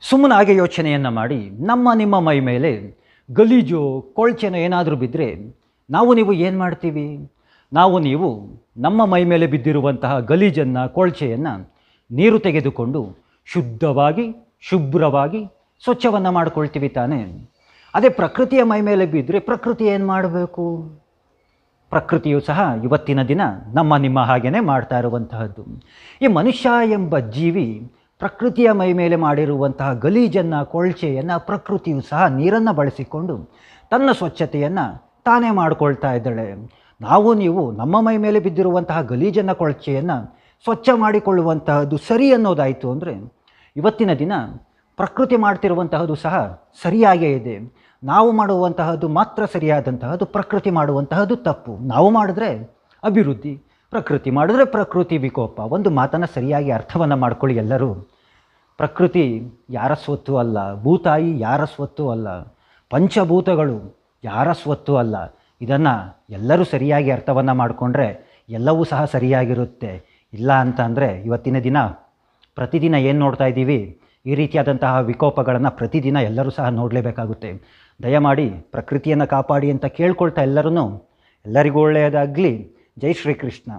ಸುಮ್ಮನಾಗೆ ಯೋಚನೆಯನ್ನು ಮಾಡಿ, ನಮ್ಮ ನಿಮ್ಮ ಮೈ ಮೇಲೆ ಗಲೀಜು, ಕೊಳ್ಚೆನ ಏನಾದರೂ ಬಿದ್ದರೆ ನಾವು ನೀವು ಏನು ಮಾಡ್ತೀವಿ? ನಾವು ನೀವು ನಮ್ಮ ಮೈ ಮೇಲೆ ಬಿದ್ದಿರುವಂತಹ ಗಲೀಜನ್ನು, ಕೊಳ್ಚೆಯನ್ನು ನೀರು ತೆಗೆದುಕೊಂಡು ಶುದ್ಧವಾಗಿ, ಶುಭ್ರವಾಗಿ ಸ್ವಚ್ಛವನ್ನು ಮಾಡಿಕೊಳ್ತೀವಿ ತಾನೇ. ಅದೇ ಪ್ರಕೃತಿಯ ಮೈ ಮೇಲೆ ಬಿದ್ದರೆ ಪ್ರಕೃತಿ ಏನು ಮಾಡಬೇಕು? ಪ್ರಕೃತಿಯು ಸಹ ಇವತ್ತಿನ ದಿನ ನಮ್ಮ ನಿಮ್ಮ ಹಾಗೆಯೇ ಮಾಡ್ತಾ ಇರುವಂತಹದ್ದು. ಈ ಮನುಷ್ಯ ಎಂಬ ಜೀವಿ ಪ್ರಕೃತಿಯ ಮೈ ಮೇಲೆ ಮಾಡಿರುವಂತಹ ಗಲೀಜನ್ನು, ಕೊಳ್ಚೆಯನ್ನು, ಪ್ರಕೃತಿಯು ಸಹ ನೀರನ್ನು ಬಳಸಿಕೊಂಡು ತನ್ನ ಸ್ವಚ್ಛತೆಯನ್ನು ತಾನೇ ಮಾಡಿಕೊಳ್ತಾ ಇದ್ದಾಳೆ. ನಾವು ನೀವು ನಮ್ಮ ಮೈ ಮೇಲೆ ಬಿದ್ದಿರುವಂತಹ ಗಲೀಜನ್ನು, ಕೊಳಚೆಯನ್ನು ಸ್ವಚ್ಛ ಮಾಡಿಕೊಳ್ಳುವಂತಹದ್ದು ಸರಿ ಅನ್ನೋದಾಯಿತು ಅಂದರೆ ಇವತ್ತಿನ ದಿನ ಪ್ರಕೃತಿ ಮಾಡ್ತಿರುವಂತಹದ್ದು ಸಹ ಸರಿಯಾಗೇ ಇದೆ. ನಾವು ಮಾಡುವಂತಹದ್ದು ಮಾತ್ರ ಸರಿಯಾದಂತಹದ್ದು, ಪ್ರಕೃತಿ ಮಾಡುವಂತಹದ್ದು ತಪ್ಪು. ನಾವು ಮಾಡಿದ್ರೆ ಅಭಿವೃದ್ಧಿ, ಪ್ರಕೃತಿ ಮಾಡಿದ್ರೆ ಪ್ರಕೃತಿ ವಿಕೋಪ. ಒಂದು ಮಾತನ್ನು ಸರಿಯಾಗಿ ಅರ್ಥವನ್ನು ಮಾಡ್ಕೊಳ್ಳಿ ಎಲ್ಲರೂ. ಪ್ರಕೃತಿ ಯಾರ ಸ್ವತ್ತು ಅಲ್ಲ, ಭೂತಾಯಿ ಯಾರ ಸ್ವತ್ತು ಅಲ್ಲ, ಪಂಚಭೂತಗಳು ಯಾರ ಸ್ವತ್ತು ಅಲ್ಲ, ಇದನ್ನು ಎಲ್ಲರೂ ಸರಿಯಾಗಿ ಅರ್ಥವನ್ನು ಮಾಡಿಕೊಂಡ್ರೆ ಎಲ್ಲವೂ ಸಹ ಸರಿಯಾಗಿರುತ್ತೆ. ಇಲ್ಲ ಅಂತ ಅಂದರೆ ಇವತ್ತಿನ ದಿನ ಪ್ರತಿದಿನ ಏನು ನೋಡ್ತಾ ಇದ್ದೀವಿ? ಈ ರೀತಿಯಾದಂತಹ ವಿಕೋಪಗಳನ್ನು ಪ್ರತಿದಿನ ಎಲ್ಲರೂ ಸಹ ನೋಡಲೇಬೇಕಾಗುತ್ತೆ. ದಯಮಾಡಿ ಪ್ರಕೃತಿಯನ್ನು ಕಾಪಾಡಿ ಅಂತ ಕೇಳ್ಕೊಳ್ತಾ ಎಲ್ಲರೂ ಎಲ್ಲರಿಗೂ ಒಳ್ಳೆಯದಾಗಲಿ. ಜೈ ಶ್ರೀಕೃಷ್ಣ.